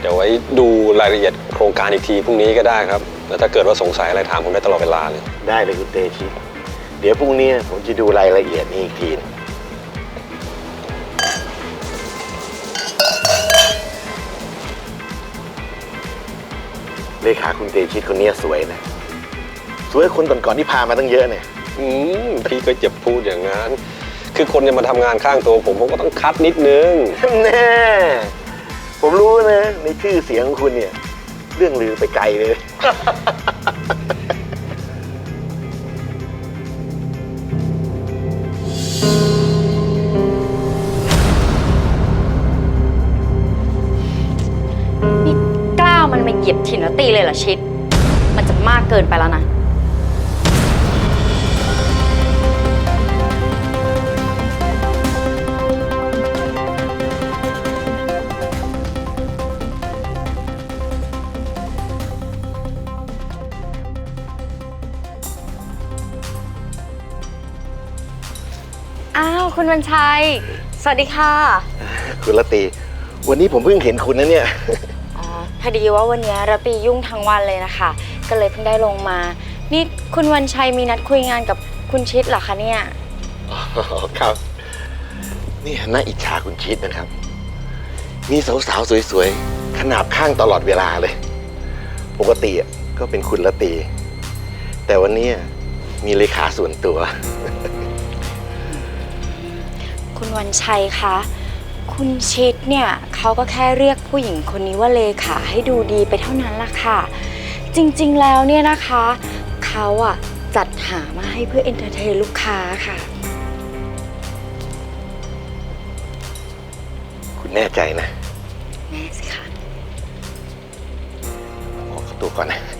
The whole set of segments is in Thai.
เดี๋ยวไว้ดูรายละเอียดโครงการอีกทีพรุ่งนี้ก็ได้ครับ แล้วถ้าเกิดว่าสงสัยอะไรถามผมได้ตลอดเวลาเลย ได้เลยคุณเตชิตเดี๋ยวพรุ่งนี้ผมจะดูรายละเอียดนี้อีกทีนะเลขาคุณเตชิตคนนี้สวยนะ สวยกว่าคนก่อนๆที่พามาตั้งเยอะเนี่ย อืมพี่ก็จะพูดอย่างนั้น คือคนจะมาทำงานข้างตัวผมผมก็ต้องคัดนิดนึง แน่ ผมรู้นะ ในชื่อเสียงของคุณเนี่ย เรื่องลือไปไกลเลย นี่กล้ามันมาเหยียบถิ่นแล้วตีเลยเหรอชิด มันจะมากเกินไปแล้วนะ คุณวันชัย สวัสดีค่ะคุณละตี วันนี้ผมเพิ่งเห็นคุณนะเนี่ย อ๋อพอดีว่าวันนี้ระปียุ่งทั้งวันเลยนะคะ ก็เลยเพิ่งได้ลงมา นี่คุณวันชัยมีนัดคุยงานกับคุณชิดเหรอคะเนี่ย อ๋อครับ นี่น่าอิจฉาคุณชิดนะครับ มีสาวๆสวยๆ ขนาบข้างตลอดเวลาเลย ปกติอะก็เป็นคุณละตี แต่วันนี้มีเลขาส่วนตัว คุณวันชัยคะ คุณชิดเนี่ยเขาก็แค่เรียกผู้หญิงคนนี้ว่าเลขาให้ดูดีไปเท่านั้นละค่ะ จริงๆแล้วเนี่ยนะคะเขาอะจัดหามาให้เพื่อเอนเตอร์เทนลูกค้าค่ะ คุณแน่ใจนะ แม่สิคะขอเข้าตัวก่อนนะ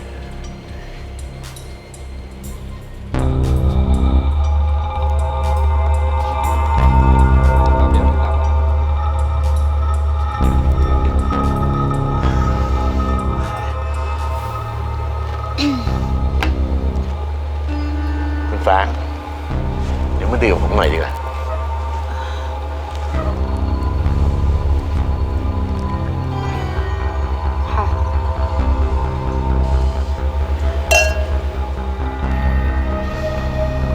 ฟ้าเดี๋ยวมาดื่มกับผมหน่อยดีกว่าค่ะ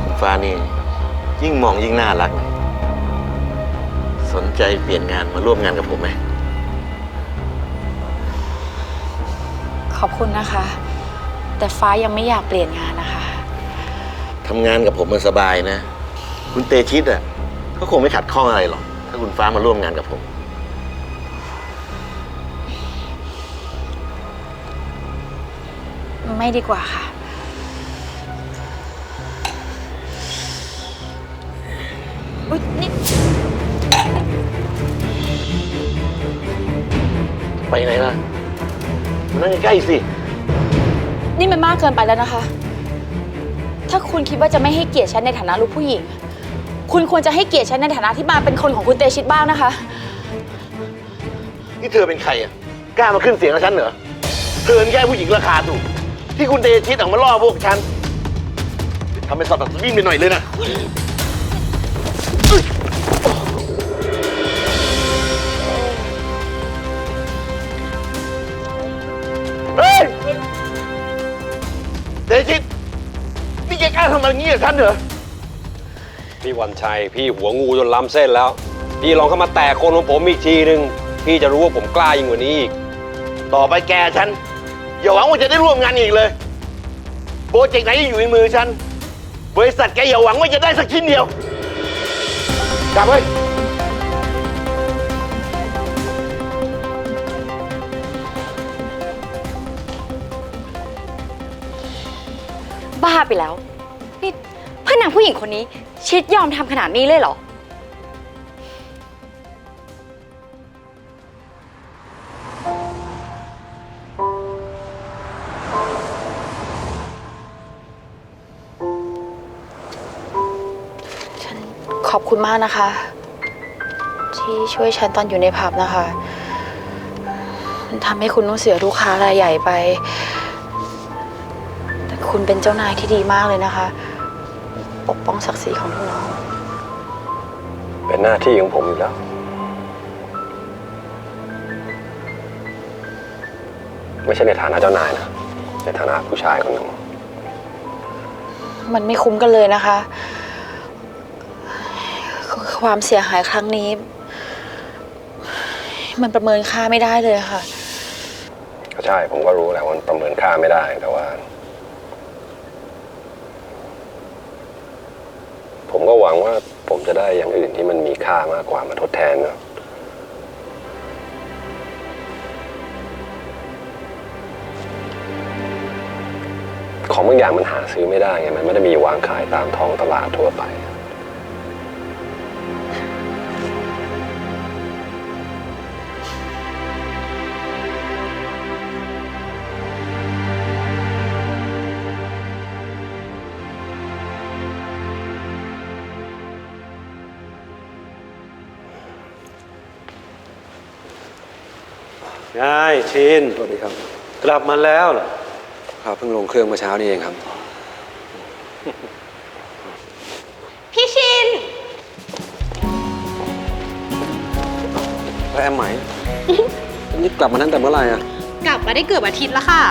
คุณฟ้านี่ ยิ่งมองยิ่งน่ารักสนใจเปลี่ยนงานมาร่วมงานกับผมไหม ขอบคุณนะคะ แต่ฟ้ายังไม่อยากเปลี่ยนงานนะคะ ทำงานกับผมมันสบายนะ คุณเตชิตอะก็คงไม่ขัดข้องอะไรหรอก ถ้าคุณฟ้ามาร่วมงานกับผม ไม่ดีกว่าค่ะ อุ๊ยนี่ไปไหนล่ะมานั่งใกล้ๆสิ นี่มันมากเกินไปแล้วนะคะ ถ้าคุณคิดว่าจะไม่ให้เกียรติฉันในฐานะลูกผู้หญิง คุณควรจะให้เกียรติฉันในฐานะที่มาเป็นคนของคุณเตชิตบ้างนะคะ นี่เธอเป็นใครอะ กล้ามาขึ้นเสียงกับฉันเหรอ เธอเป็นแค่ผู้หญิงราคาถูก ที่คุณเตชิตออกมาล่อพวกฉันทำเป็นสอบตัดวิ่งไปหน่อยเลยนะ เฮ้ยเตชิตำอะไรงี้กับฉันเหรอ พี่วันชัย พี่หัวงูจนล้ำเส้นแล้ว พี่ลองเข้ามาแตะคนของผมอีกทีหนึ่งพี่จะรู้ว่าผมกล้ายิ่งกว่านี้อีก ต่อไปแกฉัน อย่าหวังว่าจะได้ร่วมงานอีกเลย โปรเจกต์ไหนที่อยู่ในมือฉัน บริษัทแกอย่าหวังว่าจะได้สักชิ้นเดียวกลับเว้ยบ้าไปแล้วนี่เพื่ อนางผู้หญิงคนนี้ ชิดยอมทำขนาดนี้เลยเหรอ ฉันขอบคุณมากนะคะ ที่ช่วยฉันตอนอยู่ในผับนะคะ มันทำให้คุณต้องเสียลูกค้ารายใหญ่ไป แต่คุณเป็นเจ้านายที่ดีมากเลยนะคะ ปกป้องศักดิ์ศรีของลูกน้องเป็นหน้าที่ของผมอยู่แล้ว ไม่ใช่ในฐานะเจ้านายนะ ในฐานะผู้ชายคนหนึ่งมันไม่คุ้มกันเลยนะคะ ความเสียหายครั้งนี้ มันประเมินค่าไม่ได้เลยค่ะ ก็ใช่ ผมก็รู้แหละว่ามันประเมินค่าไม่ได้แต่ว่า ผม ก็หวังว่าผมจะได้อย่างอื่นที่มันมีค่ามากกว่ามาทดแทนนะของบางอย่างมันหาซื้อไม่ได้ไงมันไม่ได้มีวางขายตามท้องตลาดทั่วไป ง่ายชินสวัสดีครับ กลับมาแล้วเหรอครับเพิ่งลงเครื่องเมื่อเช้านี้เองครับ พี่ชิน แล้วแอมไหม นี่กลับมาตั้งแต่เมื่อไหร่อะกลับมาได้เกือบอาทิตย์แล้วค่ะ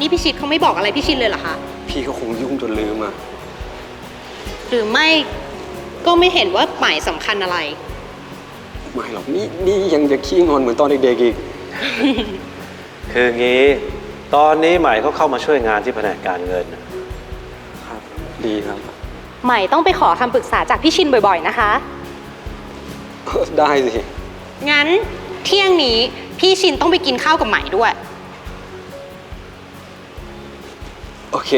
นี่พี่ชิดเขาไม่บอกอะไรพี่ชินเลยเหรอคะ พี่ก็คงยุ่งจนลืมอะหรือไม่ก็ไม่เห็นว่าหมายสำคัญอะไร ไม่หรอกนี่นี่ยังจะขี้งอนเหมือนตอนเด็กๆอีก คืองี้ ตอนนี้ใหม่เขาเข้ามาช่วยงานที่แผนกการเงิน ครับดีครับ ใหม่ต้องไปขอคำปรึกษาจากพี่ชินบ่อยๆนะคะ ได้สิ งั้นเที่ยงนี้พี่ชินต้องไปกินข้าวกับใหม่ด้วย โอเค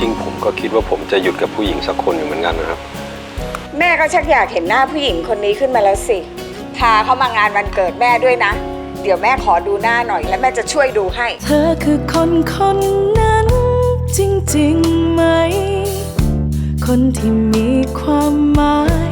ริง ๆ ผมก็คิดว่าผมจะหยุดกับผู้หญิงสักคนอยู่เหมือนกันนะครับ แม่ก็ชักอยากเห็นหน้าผู้หญิงคนนี้ขึ้นมาแล้วสิ พาเขามางานวันเกิดแม่ด้วยนะ เดี๋ยวแม่ขอดูหน้าหน่อย แล้วแม่จะช่วยดูให้ เธอคือคนคนนั้นจริง ๆ ไหม คนที่มีความหมาย